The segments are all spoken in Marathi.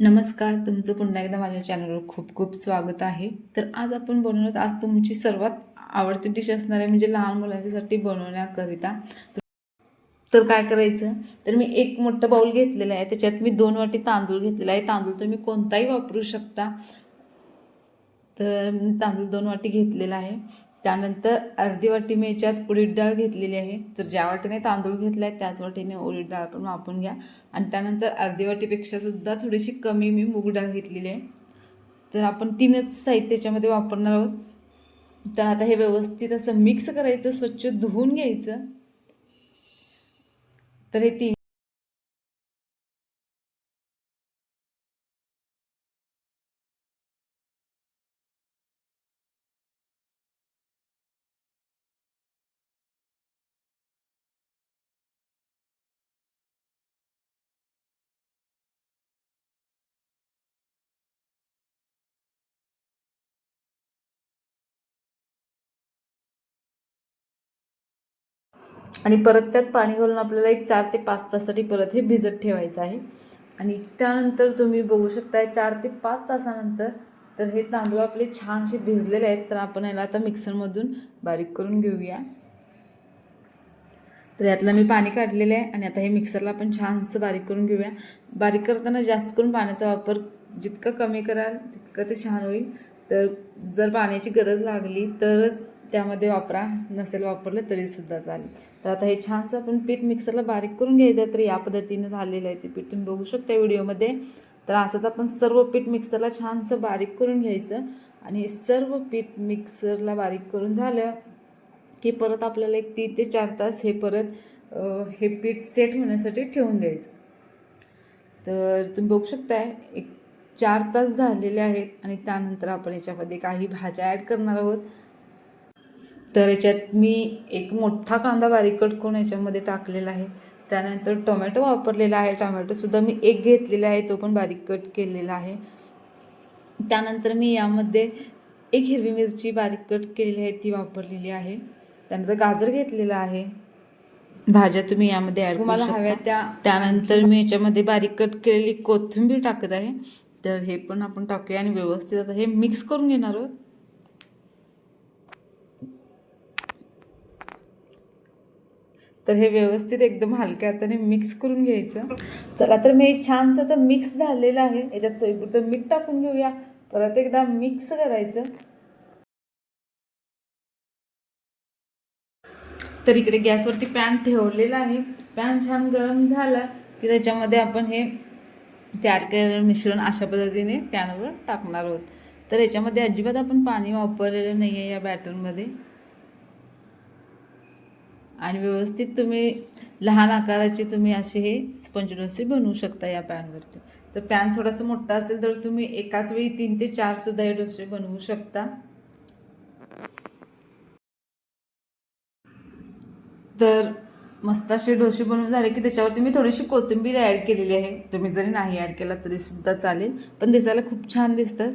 नमस्कार तुमचं पुन्हा एकदा माझ्या चॅनलवर खूप खूप स्वागत आहे. तर आज आपण बनवत आज तुमची सर्वात आवडती डिश असणार आहे म्हणजे लहान मुलांच्यासाठी बनवण्याकरिता. तर काय करायचं? तर मी एक मोठं बाऊल घेतलेलं आहे त्याच्यात मी दोन वाटी तांदूळ घेतलेला आहे. तांदूळ तुम्ही कोणताही वापरू शकता. तर मी तांदूळ दोन वाटी घेतलेला आहे. त्यानंतर अर्धी वाटी मी याच्यात उडीद डाळ घेतलेली आहे. तर ज्या वाटीने तांदूळ घेतला आहे त्याच वाटीने उडीद डाळ पण वापरून घ्या. आणि त्यानंतर अर्धी वाटीपेक्षा सुद्धा थोडीशी कमी मी मूग डाळ घेतलेली आहे. तर आपण तीनच साहित्य त्याच्यामध्ये वापरणार आहोत. तर आता हे व्यवस्थित असं मिक्स करायचं स्वच्छ धुवून घ्यायचं. तर हे तीन आणि परत त्यात पाणी घालून आपल्याला एक चार ते पाच तासासाठी परत हे भिजत ठेवायचं आहे. आणि त्यानंतर तुम्ही बघू शकता चार ते पाच तासानंतर तर हे तांदूळ आपले छानसे भिजलेले आहेत. तर आपण याला आता मिक्सरमधून बारीक करून घेऊया. तर यातलं मी पाणी काढलेलं आहे आणि आता हे मिक्सरला आपण छानसं बारीक करून घेऊया. बारीक करताना जास्त करून पाण्याचा वापर जितकं कमी कराल तितकं ते छान होईल. तर जर पाण्याची गरज लागली तरच त्यामध्ये वापरा. नसेल वापरलं तरीसुद्धा चालेल. तर आता हे छानसं आपण पीठ मिक्सरला बारीक करून घ्यायचं तर या पद्धतीनं झालेलं आहे ते पीठ. तुम्ही बघू शकता व्हिडिओमध्ये. तर असंच आपण सर्व पीठ मिक्सरला छानसं बारीक करून घ्यायचं. आणि हे सर्व पीठ मिक्सरला बारीक करून झालं की परत आपल्याला एक तीन ते चार तास हे परत हे पीठ सेट होण्यासाठी ठेवून द्यायचं. तर तुम्ही बघू शकताय एक चार तास झालेले आहेत आणि त्यानंतर आपण याच्यामध्ये काही भाज्या ॲड करणार आहोत. तर याच्यात मी एक मोठा कांदा बारीक कट करून याच्यामध्ये टाकलेला आहे. त्यानंतर टोमॅटो वापरलेला आहे. टोमॅटोसुद्धा मी एक घेतलेला आहे. तो पण बारीक कट केलेला आहे. त्यानंतर मी यामध्ये एक हिरवी मिरची बारीक कट केलेली आहे. ती वापरलेली आहे. त्यानंतर गाजर घेतलेला आहे. भाज्या तुम्ही यामध्ये ॲड तुम्हाला हव्या त्या त्यानंतर मी याच्यामध्ये बारीक कट केलेली कोथिंबीर टाकत आहे. तर हे पण आपण टाकूया आणि व्यवस्थित आता हे मिक्स करून घेणार आहोत. तर हे व्यवस्थित एकदम हलक्या हाताने मिक्स करून घ्यायचं. चला तर मी छानसं तर मिक्स झालेलं आहे. याच्यात चवीपुरतं मीठ टाकून घेऊया. परत एकदा मिक्स करायचं. तर इकडे गॅसवरती पॅन ठेवलेला आहे. पॅन छान गरम झाला की त्याच्यामध्ये आपण हे तयार केलेलं मिश्रण अशा पद्धतीने पॅनवर टाकणार आहोत. तर याच्यामध्ये अजिबात आपण पाणी वापरलेलं नाही आहे या बॅटरमध्ये. आणि व्यवस्थित तुम्ही लहान आकाराचे तुम्ही असे हे स्पंज डोसे बनवू शकता या पॅनवरती. तर पॅन थोडासा मोठा असेल तर तुम्ही एकाच वेळी तीन ते चारसुद्धा हे डोसे बनवू शकता. तर मस्त असे डोसे बनवून झाले की त्याच्यावरती मी थोडीशी कोथिंबीर ॲड केलेली आहे. तुम्ही जरी नाही ॲड केला तरी सुद्धा चालेल. पण दिसायला खूप छान दिसतं.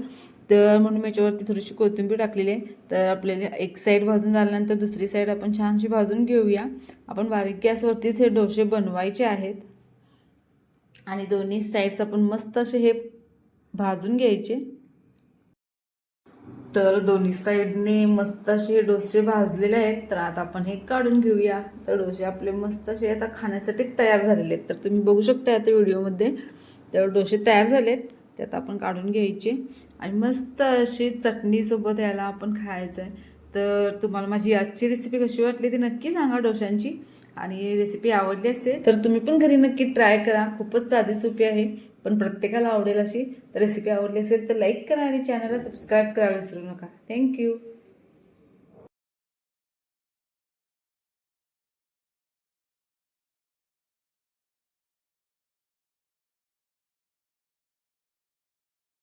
तर म्हणून मी याच्यावरती थोडीशी कोथिंबीर टाकलेली आहे. तर आपल्याला एक साईड भाजून झाल्यानंतर दुसरी साईड आपण छानशी भाजून घेऊया. आपण बारीक गॅसवरतीच हे डोसे बनवायचे आहेत. आणि दोन्ही साईड्स आपण मस्त असे हे भाजून घ्यायचे. तर दोन्ही साईडने मस्त असे डोसे भाजलेले आहेत. तर आता आपण हे काढून घेऊया. तर डोसे आपले मस्त असे आता खाण्यासाठी तयार झालेले आहेत. तर तुम्ही बघू शकता आता व्हिडिओमध्ये. तर डोसे तयार झालेत. त्यात आपण काढून घ्यायचे. आणि मस्त अशी चटणीसोबत याला आपण खायचं आहे तर तुम्हाला माझी आजची रेसिपी कशी वाटली ती नक्की सांगा डोशांची आणि रेसिपी आवडली असेल तर तुम्ही पण घरी नक्की ट्राय करा. खूपच साधी सोपी आहे. पण प्रत्येकाला आवडेल अशी रेसिपी आवडली असेल तर लाईक करा आणि चॅनलला सबस्क्राईब करायला विसरू नका. थँक्यू